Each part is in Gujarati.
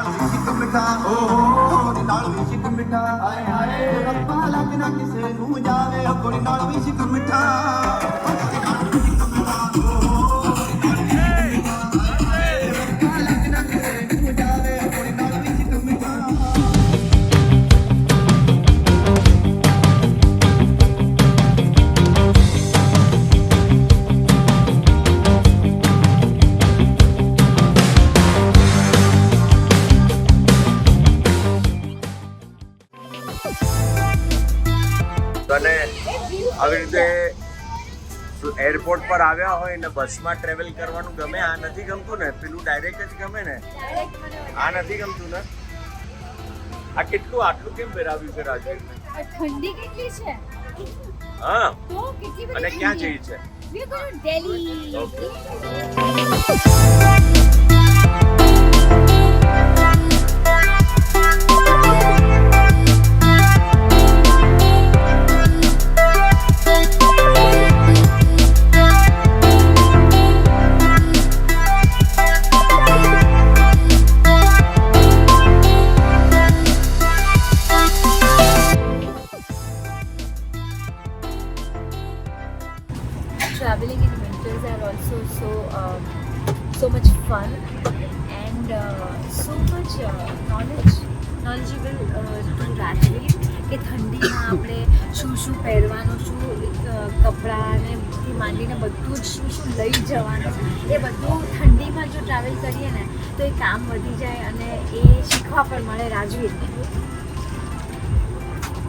ਨਾਲ ਵੀ ਸਿੱਕ ਮਿਠਾ। ਓ ਕੁੜੀ ਨਾਲ ਵੀ ਸਿੱਕ ਮਿਠਾ। ਹਾਏ ਹਾਏ, ਰੱਬਾ ਲੱਗ ਕਿਸੇ ਨੂੰ ਜਾਵੇ। ਓ ਨਾਲ ਵੀ ਸਿੱਕ ਮਿੱਠਾ। આવી રીતે એરપોર્ટ પર આવ્યા હોય ને બસમાં ટ્રાવેલ કરવાનું ગમે આ નથી ગમતું ને પેલું ડાયરેક્ટ જ ગમે ને. આ નથી ગમતું ને. આ કેટલું આટલું કેમ પહેરાવ્યું છે રાજવીરને ઠંડી કેટલી છે? હા. અને ક્યાં? જઈ છે? We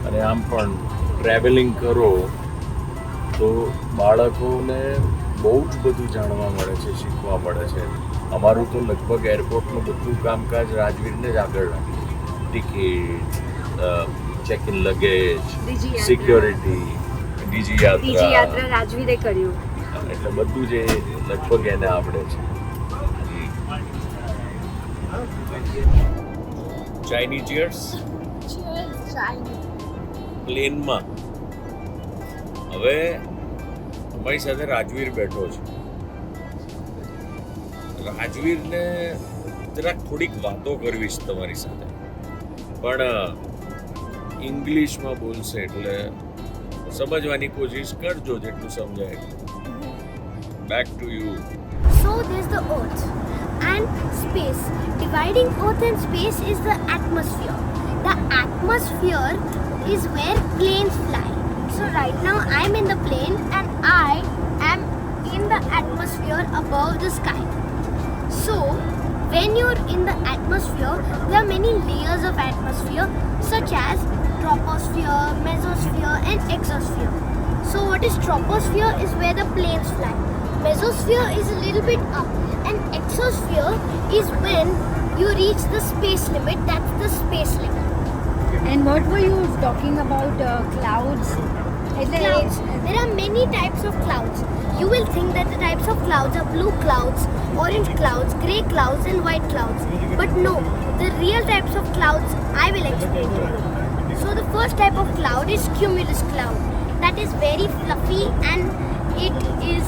અને આમ પણ ટ્રાવેલિંગ કરો તો બાળકોને બહુ જ બધું જાણવા મળે છે શીખવા મળે છે. અમારું તો લગભગ એરપોર્ટનું બધું કામકાજ રાજવીરને જ આગળ રાખે ticket check in luggage security બીજી યાત્રા. રાજવીરે કર્યું એટલે બધું જ લગભગ એને આવડે છે. ચાઇની ચીયર્સ પ્લેનમાં હવે અમારી સાથે રાજવીર બેઠો છે. રાજવીરને જરાક થોડીક વાતો કરવી છે તમારી સાથે. પણ ઇંગ્લિશમાં બોલશે એટલે સમજવાની કોશિશ કરજો જેટલું સમજાય. Back to you so this the Earth and space. Dividing Earth and space is the atmosphere. The atmosphere is where planes fly. So right now I'm in the plane and I am in the atmosphere above the sky. So when you're in the atmosphere, there are many layers of atmosphere such as troposphere, mesosphere and exosphere. So what is troposphere is where the planes fly mesosphere is a little bit up and exosphere is when you reach the space limit that's the space limit. And what were you talking about uh, clouds? Clouds. There are many types of clouds. You will think that the types of clouds are blue clouds orange clouds gray clouds and white clouds. But no the real types of clouds i will explain to you. So the first type of cloud is cumulus cloud. That is very fluffy and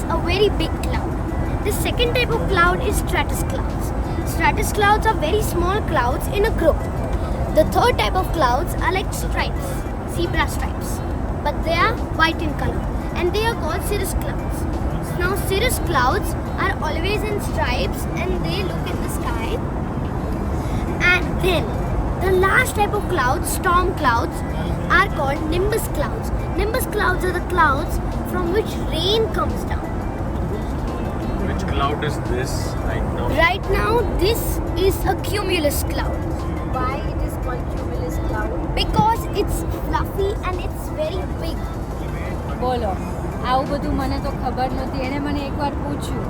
a very big cloud. The second type of cloud is stratus clouds. Stratus clouds are very small clouds in a group. The third type of clouds are like stripes, zebra stripes, but they are white in color and they are called cirrus clouds. Now, cirrus clouds are always in stripes and they look in the sky. And then the last type of clouds, storm clouds, are called nimbus clouds. Nimbus clouds are the clouds from which rain comes down. Cloud is this right now? Right now, this is a cumulus cloud why it is called cumulus cloud? because it's fluffy and it's very big. બોલો આવું બધું મને તો ખબર નહોતી એને મને એકવાર પૂછ્યું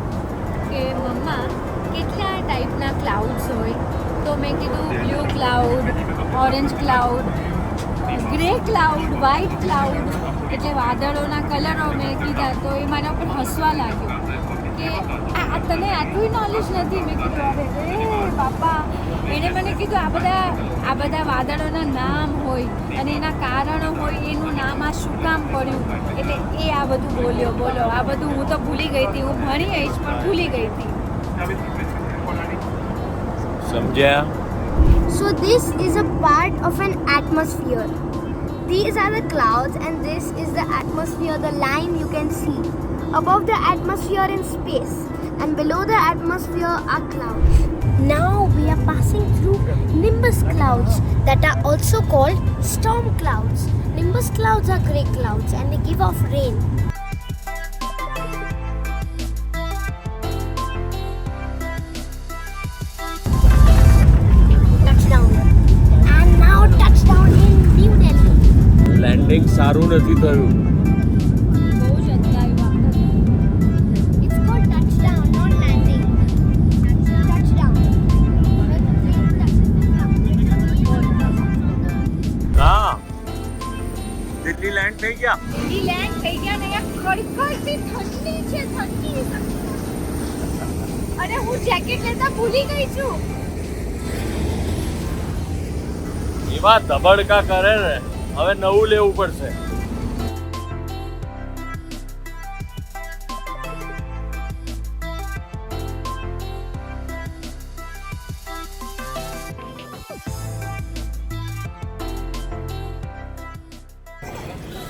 કે મમ્મા કેટલા ટાઈપના ક્લાઉડ્સ હોય તો મેં કીધું blue cloud orange cloud grey cloud white cloud એટલે વાદળોના કલરો મેં કીધા તો એ મારા ઉપર હસવા લાગ્યો આ તને આટલું નોલેજ નથી? મેં કીધું અરે રે બાપા. એણે મને કીધું આ બધા આ બધા વાદળોના નામ હોય અને એના કારણો હોય એનું નામ આ શું કામ પડ્યું? એટલે એ આ બધું બોલ્યો બોલો આ બધું હું તો ભૂલી ગઈ હતી હું ભણી આવીશ પણ ભૂલી ગઈ હતી. સમજ્યા? So this is a part of an atmosphere. These are the clouds and this is the atmosphere, the line you can see. Above the atmosphere in space and below the atmosphere are clouds. Now we are passing through nimbus clouds that are also called storm clouds. Nimbus clouds are grey clouds and they give off rain. Touchdown. And now touchdown in New Delhi. Landing સારું નથી થયું કડકડતી ઠંડી છે ઠંડી. અને હું જેકેટ લેતા ભૂલી ગઈ છું. એવા ધબડકા કરે ને હવે નવું લેવું પડશે.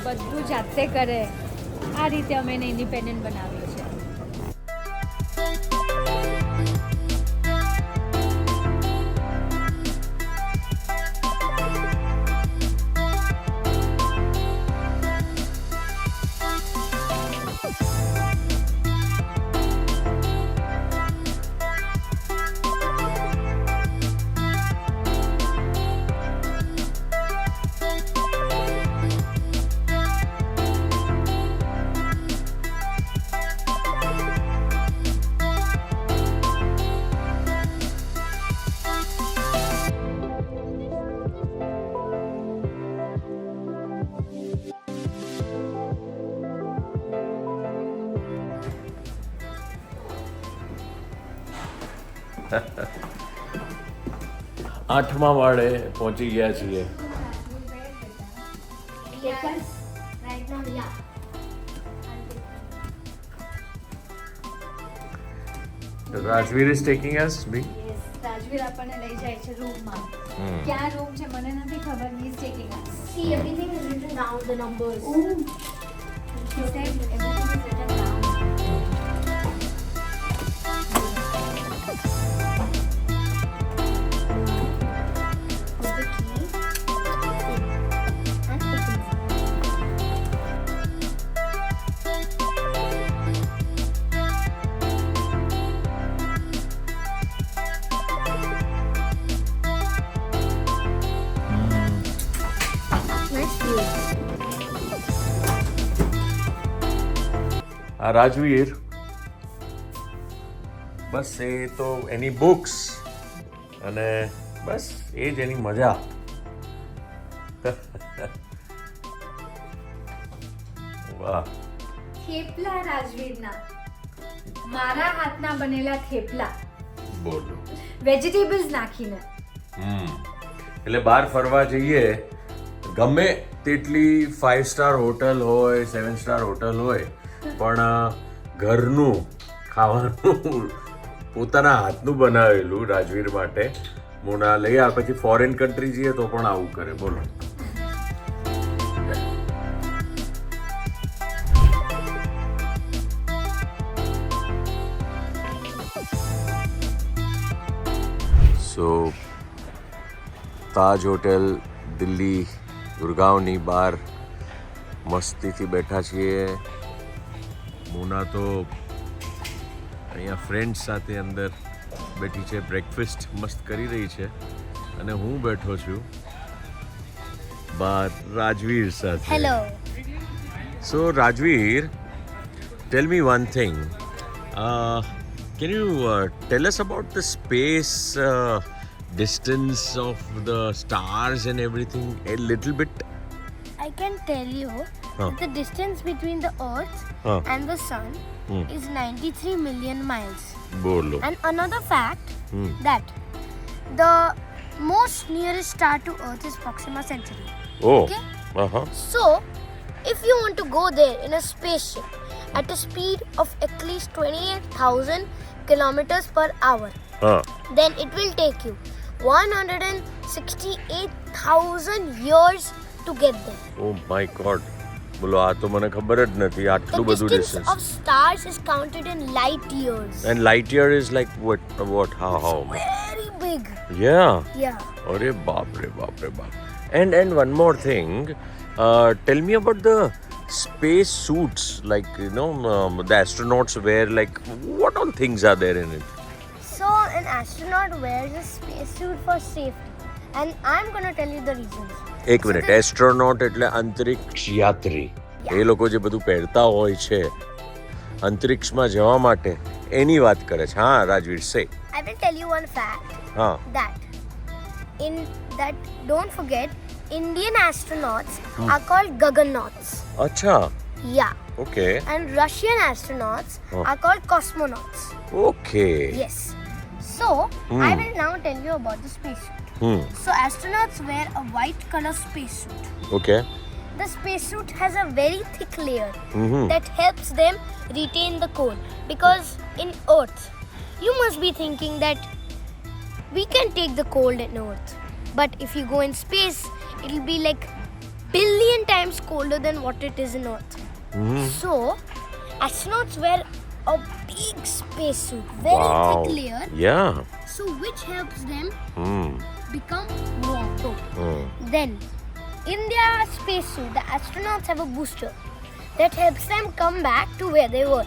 બધું જાતે કરે. આ રીતે અમે એને ઇન્ડિપેન્ડન્ટ બનાવ્યું છે આઠમા માળે પહોંચી ગયા છીએ. રાજવીર ઇઝ ટેકિંગ અસ બી રાજવીર આપણને લઈ જાય છે રૂમમાં ક્યાં રૂમ છે મને નથી ખબર he is taking us See, everything is written down, the numbers. He આ રાજવીર. બસ એ તો એની બુક્સ અને બસ એ જ એની મજા. વાહ. થેપલા રાજવીરના. મારા હાથના બનેલા થેપલા. બોલો. વેજીટેબલ્સ નાખીને. હમ. એટલે બહાર ફરવા જઈએ ગમે તેટલી ફાઇવ સ્ટાર હોટલ હોય સેવન સ્ટાર હોટલ હોય પણ ઘરનું, ખાવાનું, પોતાના હાથનું બનાવેલું રાજવીર માટે. મોના, લઈ આ, પછી ફોરેન કન્ટ્રી જઈએ તો પણ આવું કરે. બોલો. સો, તાજ હોટેલ, દિલ્હી, ગુરગાંવની બહાર મસ્તીથી બેઠા છીએ. મુના તો અહીંયા ફ્રેન્ડ્સ સાથે અંદર બેઠી છે બ્રેકફાસ્ટ મસ્ત કરી રહી છે અને હું બેઠો છું બહાર રાજવીર સાથે one thing. Uh, can you uh, tell us about the space uh, distance of the stars and everything a little bit? I can tell you Huh. that the distance between the Earth huh. and the sun hmm. is 93 million miles. Bolo. And another fact hmm. that the most nearest star to Earth is Proxima Centauri. Oh. Okay? Uh-huh. So, if you want to go there in a spaceship at a speed of at least 28,000 kilometers per hour, huh. then it will take you 168,000 years to get there. Oh my god. બોલો આ તો મને ખબર જ નથી આટલું બધું distance of stars is counted in light years. And light year is like what what how how Very big. Yeah Yeah. અરે બાપ રે બાપ રે બાપ and and one more thing tell me about the space suits like you know um, the astronauts wear like what all things are there in it So an astronaut wears a spacesuit for safety. And I'm gonna tell you the reasons. એક મિનિટ એસ્ટ્રોનોટ એટલે અંતરિક્ષ યાત્રી એ લોકો જે બધું પહેરતા હોય છે અંતરિક્ષમાં જવા માટે એની વાત કરે છે હા રાજવીર સે I will tell you one fact હા that in that don't forget Indian astronauts are called Gaganauts. અચ્છા Yeah. Okay And Russian astronauts Oh. are called cosmonauts. Okay Yes. So I will now tell you about the spacesuit. Hmm. So astronauts wear a white color spacesuit. Okay. The spacesuit has a very thick layer mm-hmm. that helps them retain the cold because in Earth, you must be thinking that we can take the cold in Earth, but if you go in space, it'll be like billion times colder than what it is in Earth. Mm-hmm. So astronauts wear a big spacesuit, very wow. thick layer. Yeah. So which helps them mm become warm. Hmm Then, in their spacesuit, the astronauts have a booster that helps them come back to where they were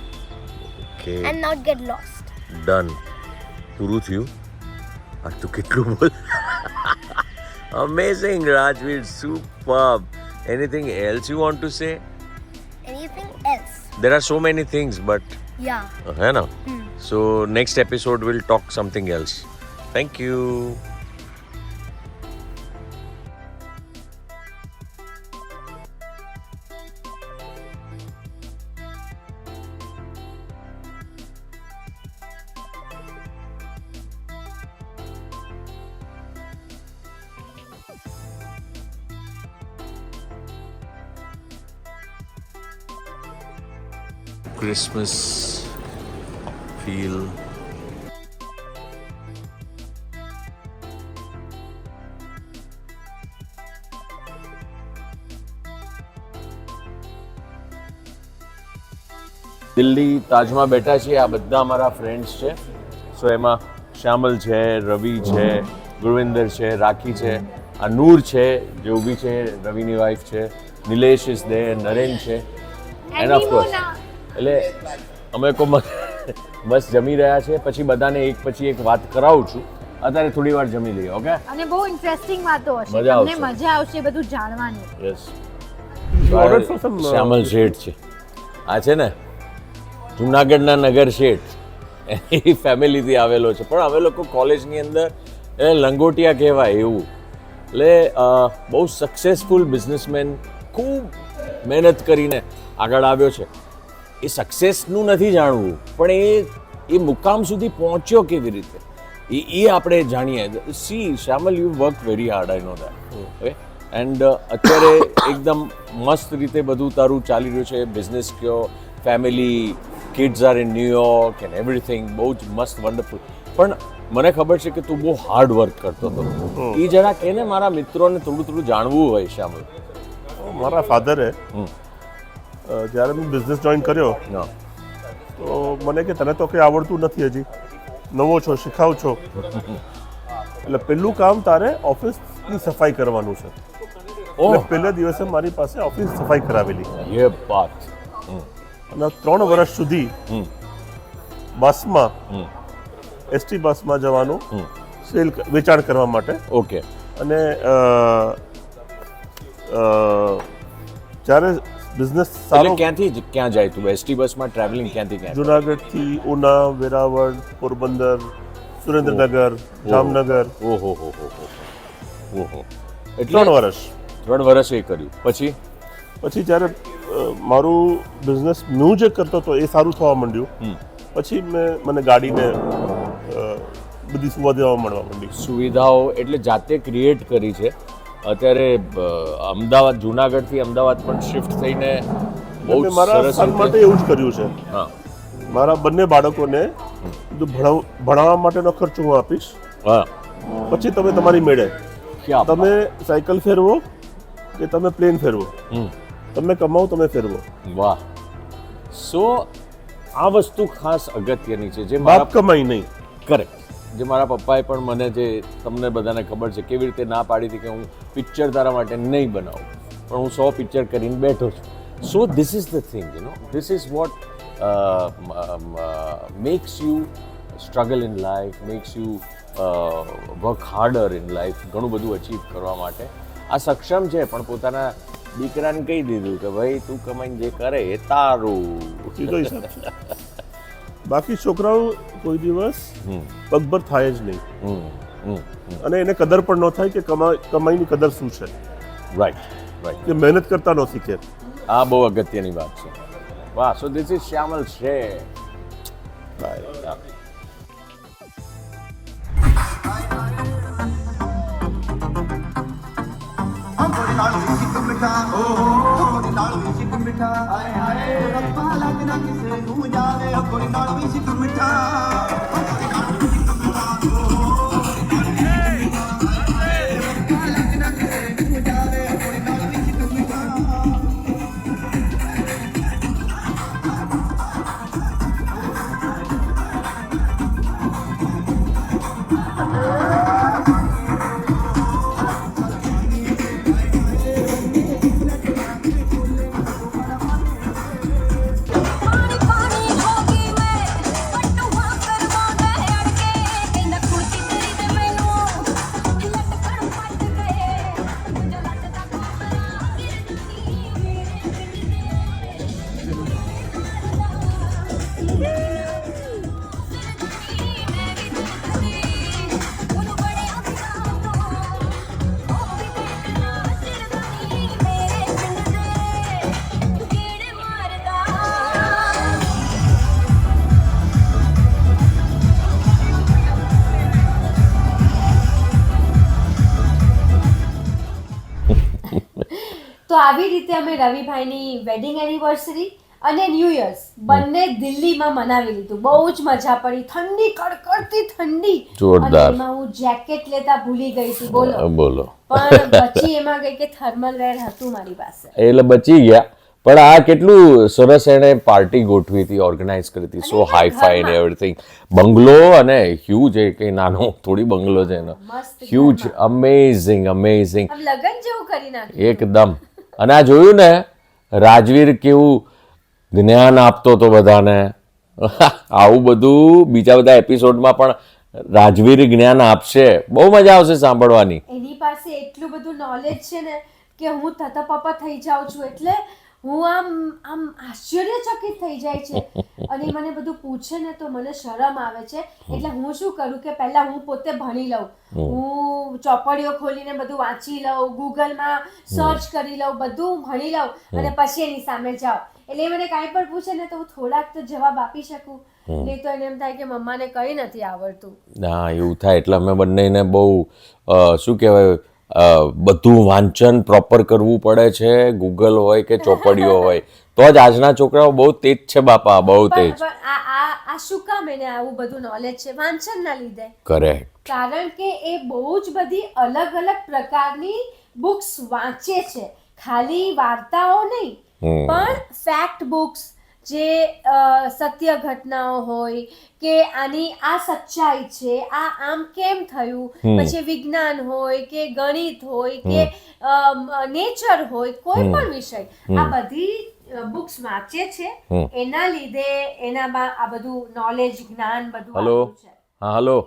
okay and not get lost. Done પૂરું થયું આ તું કેટલું બોલ amazing Rajveer super anything else you want to say Anything else? There are so many things but Yeah. है ना Hmm. so next episode we'll talk something else thank Christmas feel. Delhi તાજમાં બેઠા છીએ. આ બધા અમારા ફ્રેન્ડ્સ છે. સો એમાં શ્યામલ છે રવિ છે ગુરવિંદર છે રાખી છે આ નૂર છે જે ઊભી છે રવિની વાઈફ છે નિલેશ ઇઝ દે નરેન છે. એન્ડ ઓફકોર્સ એટલે અમે કો બસ જમી રહ્યા છે પછી બધાને એક પછી એક વાત કરાવું છું. અત્યારે થોડી વાર જમી લઈએ ઓકે? અને બહુ ઇન્ટરેસ્ટિંગ વાતો હશે. મજા તમને મજા આવશે બધું જાણવાની. યસ શ્યામલ શેઠ છે. આ છે ને જુનાગઢના નગર શેઠ. એ ફેમિલીથી આવેલો છે. પણ અમે લોકો કોલેજની અંદર એ લંગોટિયા કહેવાય એવું. એટલે બહુ સક્સેસફુલ બિઝનેસમેન ખૂબ મહેનત કરીને આગળ આવ્યો છે. એ સક્સેસનું નથી જાણવું પણ એ એ મુકામ સુધી પહોંચ્યો કેવી રીતે? એ એ આપણે જાણીએ. See Shyamal you work very hard I know that okay and અત્યારે એકદમ મસ્ત રીતે બધું તારું ચાલી રહ્યું છે. બિઝનેસ કયો family kids are in New York and everything બહુ જ મસ્ત વન્ડરફુલ પણ મને ખબર છે કે તું બહુ હાર્ડ વર્ક કરતો હતો. એ જરા કે મારા મિત્રોને થોડું થોડું જાણવું હોય શ્યામલ? મારા ફાધરે. જ્યારે મેં બિઝનેસ જોઈન કર્યો તો મને કે તને તો કંઈ આવડતું નથી હજી. નવો છો શીખાવ છો. એટલે પહેલું કામ તારે ઓફિસની સફાઈ કરવાનું છે. એટલે પહેલા દિવસે મારી પાસે ઓફિસ સફાઈ કરાવેલી. એ વાત. અને ત્રણ વર્ષ સુધી બસમાં એસટી બસમાં જવાનું સેલ વેચાણ કરવા માટે. ઓકે. અને જ્યારે બિઝનેસ સારો ક્યાંથી ક્યાં જાય તું? એસટી બસમાં ટ્રાવેલિંગ ક્યાંથી ક્યાં જુનાગઢથી ઉના વેરાવળ પોરબંદર સુરેન્દ્રનગર જામનગર. ઓહો હો હો હો ઓહો. એટલે ત્રણ વર્ષ. ત્રણ વર્ષ એ કર્યું. પછી? પછી જ્યારે મારું બિઝનેસ હું જે કરતો હતો એ સારું થવા માંડ્યું. પછી મેં મને ગાડીને બધી સુવિધાઓ મળવા માંડી. સુવિધાઓ એટલે જાતે ક્રિએટ કરી છે. અત્યારે અમદાવાદ જુનાગઢથી અમદાવાદ પણ શિફ્ટ થઈને બહુ મારા સરસ સન માટે એવું જ કર્યું છે. હા. મારા બંને બાળકોને ભણાવવા માટેનો ખર્ચ હું આપીશ. હા. પછી તમે તમારી મેળે. તમે સાયકલ ફેરવો કે તમે પ્લેન ફેરવો. તમે કમાઓ તમે ફેરવો. વાહ. સો આ વસ્તુ ખાસ અગત્યની છે જે બાપ કમાઈ નહીં. કરેક્ટ જે મારા પપ્પાએ પણ મને જે તમને બધાને ખબર છે, કેવી રીતે ના પાડી હતી કે હું પિક્ચર તારા માટે નહીં બનાવું. પણ હું સો પિક્ચર કરીને બેઠો છું. So this is the thing you know this is what makes you struggle in life makes you work harder in life ઘણું બધું અચીવ કરવા માટે. આ સક્ષમ છે, પણ પોતાના દીકરાને કહી દીધું કે, ભાઈ, તું કમાઈને જે કરે એ તારું. બાકી છોકરાઓ કોઈ દિવસ પગભર થાય જ નહીં. અને એને કદર પણ ન થાય કે કમાઈની કદર શું છે. રાઈટ રાઈટ કે મહેનત કરતા ન શીખે. આ બહુ અગત્યની વાત છે. વાહ સો ધીસ ઇઝ શ્યામલ છે. બાય ਮਿਠਾ। ਹਾਏ ਹਾਏ ਰੱਬਾ ਲੱਗ ਨਾ ਕਿਸੇ ਨੂੰ ਜਾਵੇ। ਅੰਗੋਰੀ ਨਾਲ ਵੀ ਸਿੱਕ ਮਿਠਾ। તો આવી રીતે અમે રવિભાઈની વેડિંગ એનિવર્સરી અને ન્યૂ યર્સ બંને દિલ્હીમાં મનાવી લીધું. બહુ જ મજા પડી. ઠંડી કડકડતી ઠંડી. જોરદાર. એમાં હું જેકેટ લેતા ભૂલી ગઈ હતી. બોલો. બોલો. પણ પછી એમાં ગઈ કે થર્મલ વેર હતું મારી પાસે. એટલે બચી ગયા. પણ આ કેટલું સરસ એણે પાર્ટી ગોઠવી હતી ઓર્ગેનાઇઝ કરી હતી. સો હાઈ ફાઈ ને એવરીથિંગ બંગલો અને હ્યુજ એ કંઈ નાનો થોડી બંગલો છે એનો. હ્યુજ અમેઝિંગ અમેઝિંગ લગન જેવું કરી નાખ્યું. એકદમ. અને આ જોયું ને, રાજવીર કેવું જ્ઞાન આપતો હતો બધાને. આવું બધું બીજા બધા એપિસોડમાં પણ રાજવીર જ્ઞાન આપશે. બહુ મજા આવશે સાંભળવાની. એની પાસે એટલું બધું નોલેજ છે ને કે હું થતા પપ્પા થઈ જાઉં છું. એટલે હું આમ આમ આશ્ચર્યચકિત થઈ જાય છે. અને મને બધું પૂછે ને તો મને શરમ આવે છે. એટલે હું શું કરું કે પહેલા હું પોતે ભણી લઉં. હું ચોપડીઓ ખોલીને બધું વાંચી લઉં ગૂગલમાં સર્ચ કરી લઉં બધું ભણી લઉં અને પછી એની સામે જાઉં. એટલે એ મને કાંઈ પણ પૂછે ને તો હું થોડાક તો જવાબ આપી શકું. નહીં તો એને એમ થાય કે મમ્માને કંઈ નથી આવડતું. ના એવું થાય. એટલે અમે બંનેને બહુ શું કહેવાય બધું વાંચન પ્રોપર કરવું પડે છે ગૂગલ હોય કે ચોપડીઓ હોય. તો જ આજના છોકરાઓ બહુ તેજ છે બાપા બહુ તેજ. આ શું કામ એને આવું બધું નોલેજ છે? વાંચનના લીધે. કરેક્ટ કારણ કે એ બહુ જ બધી અલગ અલગ પ્રકારની બુક્સ વાંચે છે. ખાલી વાર્તાઓ નહીં પણ ફેક્ટ બુક્સ જે સત્ય ઘટનાઓ હોય કે આની આ સચ્ચાઈ છે આ આમ કેમ થયું? પછી વિજ્ઞાન હોય કે ગણિત હોય કે નેચર હોય કોઈ પણ વિષય. આ બધી બુક્સ વાંચે છે. એના લીધે એનામાં આ બધું નોલેજ જ્ઞાન બધું હલો? છે. હા હલો?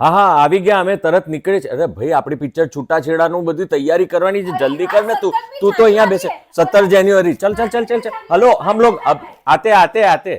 હા હા આવી ગયા અમે તરત નીકળે છે. અરે ભાઈ આપણી પિક્ચર છૂટાછેડાનું બધી તૈયારી કરવાની છે. જલ્દી કર ને તું. તું તો અહીંયા બેસે. સત્તર જાન્યુઆરી ચલ ચલ ચલ ચલ ચલ. હલો હમ લોગ આતે આતે આતે.